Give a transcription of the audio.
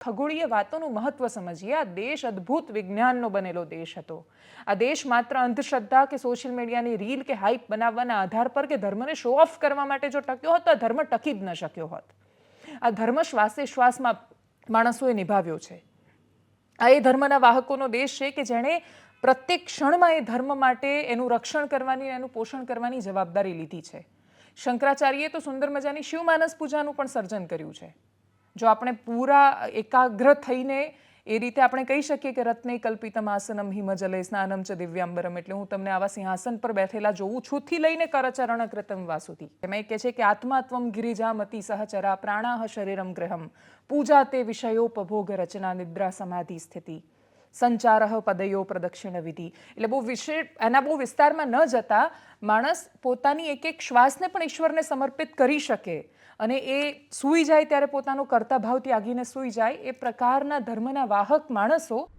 ખગોળીય વાતોનું મહત્વ સમજીએ. આ દેશ અદ્ભુત વિજ્ઞાનનો બનેલો દેશ હતો. આ દેશ માત્ર અંધશ્રદ્ધા કે સોશિયલ મીડિયાની રીલ કે હાઇપ બનાવવાના આધાર પર કે ધર્મને શો ઓફ કરવા માટે જો ટક્યો હોત તો ધર્મ ટકી જ ન શક્યો હોત. આ ધર્મ શ્વાસે શ્વાસમાં માણસોએ નિભાવ્યો છે. આ એ ધર્મના વાહકોનો દેશ છે કે જેણે પ્રત્યેક ક્ષણમાં એ ધર્મ માટે એનું રક્ષણ કરવાની એનું પોષણ કરવાની જવાબદારી લીધી છે. શંકરાચાર્યએ તો સુંદર મજાની શિવમાનસ પૂજાનું પણ સર્જન કર્યું છે. જો આપણે પૂરા એકાગ્ર થઈને એ રીતે આપણે કહી શકીએ કે રત્ને કલ્પિતમ આસનમ હિમજલે સ્નાનમ ચ દિવ્યાંબરમ, એટલે હું તમને આવા સિંહાસન પર બેઠેલા જોઉં છું, થી લઈને કરચરણ કૃતમ વાસુથી એમાં કહે છે કે આત્માત્વમ ગિરિજામતિ સહચરા પ્રાણાહ શરીરમ ગ્રહમ, પૂજા તે વિષયોપભોગ રચના નિદ્રા સમાધિ સ્થિતિ. સંચાર પદયો પ્રદક્ષિણ વિધિ. એટલે બહુ વિશે, એના બહુ વિસ્તારમાં ન જતા માણસ પોતાની એક એક શ્વાસને પણ ઈશ્વરને સમર્પિત કરી શકે. અને એ સૂઈ જાય ત્યારે પોતાનો કર્તાભાવ ત્યાગીને સૂઈ જાય. એ પ્રકારના ધર્મના વાહક માણસો